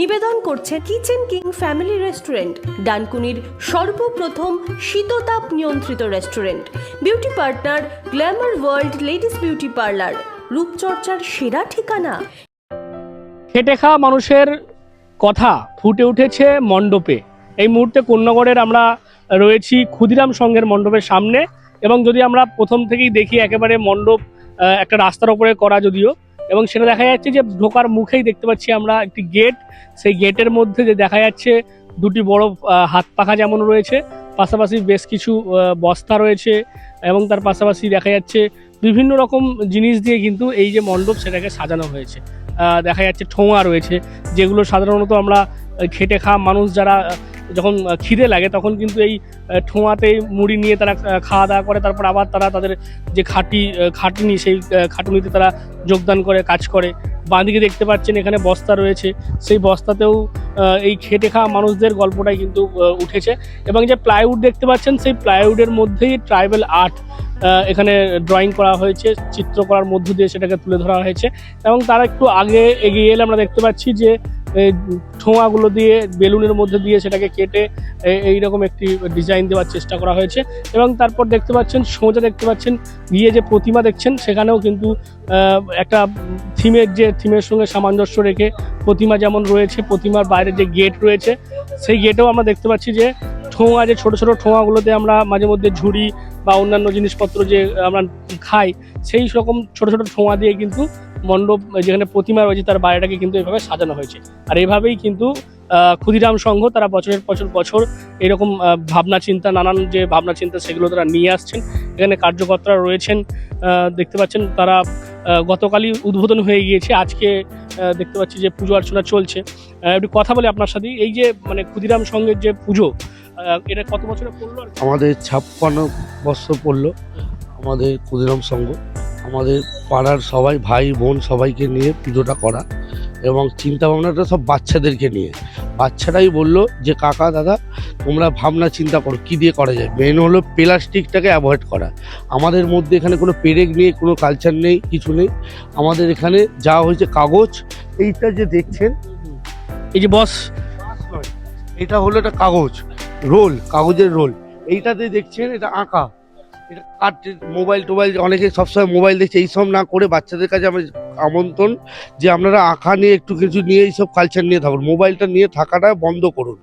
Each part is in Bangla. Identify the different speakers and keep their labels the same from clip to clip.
Speaker 1: নিবেদন করছে কিচেন কিং ফ্যামিলি রেস্টুরেন্ট, ডানকুনির সর্বপ্রথম শীততাপ নিয়ন্ত্রিত restaurant. Beauty partner, glamour world ladies beauty parlour, রূপচর্চার সেরা ঠিকানা।
Speaker 2: খেটে খাওয়া মানুষের কথা ফুটে উঠেছে মণ্ডপে। এই মুহূর্তে কোন্নগরের আমরা রয়েছি ক্ষুদিরাম সংঘের মণ্ডপের সামনে এবং যদি আমরা প্রথম থেকেই দেখি একেবারে মণ্ডপ একটা রাস্তার ওপরে করা যদিও এবং সেটা দেখা যাচ্ছে যে ঢোকার মুখেই দেখতে পাচ্ছি আমরা একটি গেট। সেই গেটের মধ্যে যে দেখা যাচ্ছে দুটি বড় হাত পাখা যেমন রয়েছে, পাশাপাশি বেশ কিছু বস্তা রয়েছে এবং তার পাশাপাশি দেখা যাচ্ছে বিভিন্ন রকম জিনিস দিয়ে কিন্তু এই যে মণ্ডপ সেটাকে সাজানো হয়েছে। দেখা যাচ্ছে ঠোঙা রয়েছে যেগুলো সাধারণত আমরা খেটে খাওয়া মানুষ যারা যখন খিদে লাগে তখন কিন্তু এই ঠোঙাতে মুড়ি নিয়ে তারা খাওয়া দাওয়া করে, তারপর আবার তারা তাদের যে খাটি খাটুনি সেই খাটুনিতে তারা যোগদান করে, কাজ করে। বাঁদিকে দেখতে পাচ্ছেন এখানে বস্তা রয়েছে। সেই বস্তাতেও এই খেটে খাওয়া মানুষদের গল্পটাই কিন্তু উঠেছে। এবং যে প্লাইউড দেখতে পাচ্ছেন, সেই প্লাইউডের মধ্যেই ট্রাইবাল আর্ট এখানে ড্রয়িং করা হয়েছে চিত্রকলার মধ্য দিয়ে সেটাকে তুলে ধরা হয়েছে। এবং তারা একটু আগে এগিয়ে এলে আমরা দেখতে পাচ্ছি যে এই ঠোঙাগুলো দিয়ে, বেলুনের মধ্যে দিয়ে সেটাকে কেটে এইরকম একটি ডিজাইন দেওয়ার চেষ্টা করা হয়েছে। এবং তারপর দেখতে পাচ্ছেন, সোজা দেখতে পাচ্ছেন, গিয়ে যে প্রতিমা দেখছেন, সেখানেও কিন্তু একটা থিমের যে, থিমের সঙ্গে সামঞ্জস্য রেখে প্রতিমা যেমন রয়েছে, প্রতিমার বাইরে যে গেট রয়েছে, সেই গেটেও আমরা দেখতে পাচ্ছি যে, ঠোঙা, যে ছোট ছোট ঠোঙাগুলোতে আমরা মাঝে মধ্যে ঝুড়ি বা অন্যান্য জিনিসপত্র যে আমরা খাই, সেই রকম ছোট ছোট ঠোঙা দিয়ে কিন্তু মণ্ডপ যেখানে প্রতিমা রয়েছে, তার বাইরেটাকে কিন্তু এভাবে সাজানো হয়েছে। আর এভাবেই কিন্তু ক্ষুদিরাম সংঘ তারা বছরের বছর বছর এরকম ভাবনা চিন্তা, নানান যে ভাবনা চিন্তা, সেগুলো তারা নিয়ে আসছেন। এখানে কার্যকর্তারা রয়েছেন দেখতে পাচ্ছেন তারা গতকালই উদ্বোধন হয়ে গিয়েছে। আজকে দেখতে পাচ্ছি যে পুজো অর্চনা চলছে। একটু কথা বলি আপনার সাথে, এই যে মানে ক্ষুদিরাম সংঘের যে পুজো এটা কত বছরে পড়ল
Speaker 3: আমাদের ছাপ্পান্ন বছর পড়ল আমাদের ক্ষুদিরাম সংঘ। আমাদের পাড়ার সবাই, ভাই, বোন সবাইকে নিয়ে পুজোটা করা এবং চিন্তা ভাবনাটা সব বাচ্চাদেরকে নিয়ে। বাচ্চারাই বলল যে, কাকা, দাদা, তোমরা ভাবনা চিন্তা করো, কী দিয়ে করা যায়? মেন হলো প্লাস্টিকটাকে অ্যাভয়েড করা। আমাদের মধ্যে এখানে কোনো পেরেক নেই, কোনো কালচার নেই, কিছু নেই। আমাদের এখানে যা হয়েছে কাগজ, এইটা যে দেখছেন,
Speaker 2: এই যে বস,
Speaker 3: এটা হলো একটা কাগজ, রোল, কাগজের রোল। এইটাতে দেখছেন, এটা আঁকা। কাট মোবাইল টোবাইল অনেকে সবসময় মোবাইল দেখছে এইসব না করে বাচ্চাদের কাছে আমার আমন্ত্রণ যে আপনারা আঁকা নিয়ে একটু কিছু নিয়ে এইসব কালচার নিয়ে থাকুন। মোবাইলটা নিয়ে থাকাটা বন্ধ করুন।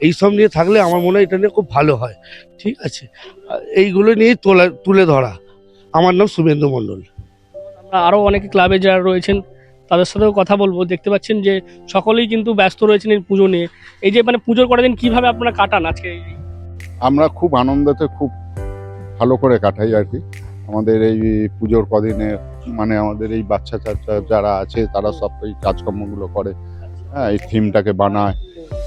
Speaker 3: এইসব নিয়ে থাকলে আমার মনে হয় এটা নিয়ে খুব ভালো হয়। ঠিক আছে? এইগুলো নিয়েই তোলা তুলে ধরা। আমার নাম শুভেন্দু মণ্ডল।
Speaker 2: আমরা আরও অনেকে ক্লাবে যারা রয়েছেন তাদের সাথেও কথা বলব। দেখতে পাচ্ছেন যে সকলেই কিন্তু ব্যস্ত রয়েছেন এই পুজো নিয়ে। এই যে মানে পুজোর কটা দিন কীভাবে আপনারা কাটান আজকে?
Speaker 4: আমরা খুব আনন্দতে খুব ভালো করে কাটাই আর কি। আমাদের এই পুজোর কদিনে মানে আমাদের এই বাচ্চা চাচ্চা যারা আছে, তারা সব এই কাজকর্মগুলো করে। হ্যাঁ এই থিমটাকে বানায়।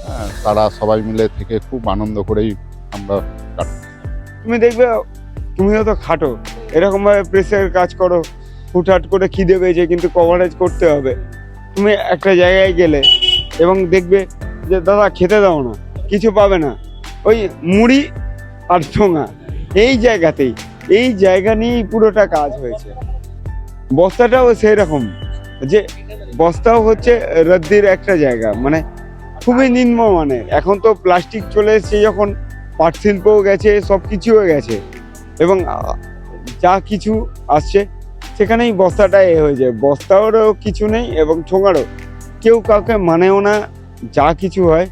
Speaker 4: হ্যাঁ তারা সবাই মিলে থেকে খুব আনন্দ করেই আমরা
Speaker 5: তুমি দেখবে, তুমিও তো খাটো। এরকমভাবে প্রেসের কাজ করো। হুটহাট করে খিদে পেয়েছে, কিন্তু কভারেজ করতে হবে। তুমি একটা জায়গায় গেলে এবং দেখবে যে, দাদা, খেতে দাও না। কিছু পাবে না। ওই মুড়ি আর ঠোঙা। এই জায়গাতেই, এই জায়গা নিয়েই পুরোটা কাজ হয়েছে। বস্তাটাও সেই রকম যে বস্তাও হচ্ছে রদ্দির একটা জায়গা মানে খুবই নিম্ন মানে এখন তো প্লাস্টিক চলে এসেছে যখন, পাট শিল্পও গেছে, সব কিছুও গেছে। এবং যা কিছু আসছে, সেখানেই বস্তাটা এ হয়ে যায়। বস্তারও কিছু নেই এবং ঠোঙারও। কেউ কাউকে মানেও না, যা কিছু হয়।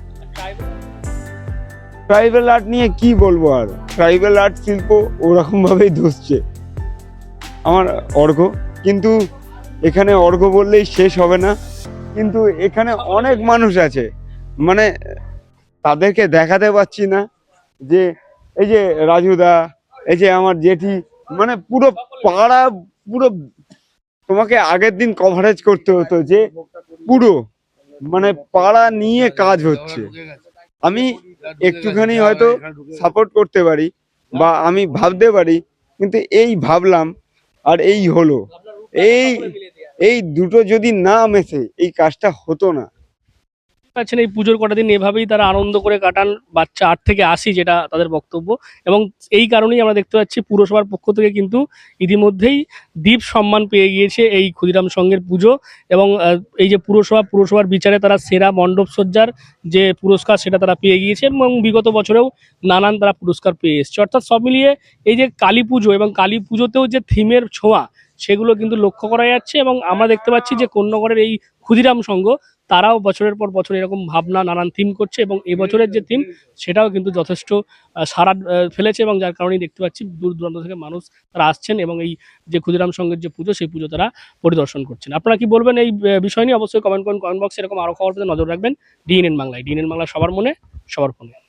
Speaker 5: ট্রাইবেল আর্ট নিয়ে কি বলব আর? ট্রাইবেল আর্ট শিল্প ওরকমভাবেই ধসছে। আমার অর্ঘ, কিন্তু এখানে অর্ঘ বললেই শেষ হবে না। কিন্তু এখানে অনেক মানুষ আছে। মানে তাদেরকে দেখাতে পাচ্ছি না যে এই যে রাজুদা এই যে আমার জেঠি মানে পুরো পাড়া, পুরো তোমাকে আগের দিন কভারেজ করতে হতো যে পুরো মানে পাড়া নিয়ে কাজ হচ্ছে। আমি একটুখানি হয়তো সাপোর্ট করতে পারি বা আমি ভাবতে পারি কিন্তু এই ভাবলাম আর এই হলো। এই এই দুটো যদি না মেশে এই কাজটা হতো না।
Speaker 2: পাচ্ছেন এই পুজোর কটা দিন এভাবেই তারা আনন্দ করে কাটান বাচ্চা আট থেকে আশি যেটা তাদের বক্তব্য। এবং এই কারণেই আমরা দেখতে পাচ্ছি পুরসভার পক্ষ থেকে কিন্তু ইতিমধ্যেই দ্বীপ সম্মান পেয়ে গিয়েছে এই ক্ষুদিরাম সংঘের পুজো। এবং এই যে পুরসভা, পুরসভার বিচারে তারা সেরা মণ্ডপ সজ্জার যে পুরস্কার সেটা তারা পেয়ে গিয়েছে এবং বিগত বছরেও নানান তারা পুরস্কার পেয়ে এসছে। অর্থাৎ সব মিলিয়ে এই যে কালী পুজো এবং কালী পুজোতেও যে থিমের ছোঁয়া, সেগুলো কিন্তু লক্ষ্য করা যাচ্ছে। এবং আমরা দেখতে পাচ্ছি যে কন্যগড়ের এই ক্ষুদিরাম সংঘ তারাও বছরের পর বছর এরকম ভাবনা, নানান থিম করছে এবং এবছরের যে থিম সেটাও কিন্তু যথেষ্ট সারা ফেলেছে এবং যার কারণেই দেখতে পাচ্ছি দূর দূরান্ত থেকে মানুষ তারা আসছেন এবং এই যে ক্ষুদিরাম সঙ্গের যে পুজো, সেই পুজো তারা পরিদর্শন করছেন। আপনারা কি বলবেন এই বিষয় নিয়ে? অবশ্যই কমেন্ট করুন কমেন্ট বক্সে এরকম আরও খবর পেতে নজর রাখবেন। ডিএনএন বাংলায় ডিএনএন বাংলা সবার মনে, সবার ফোনে।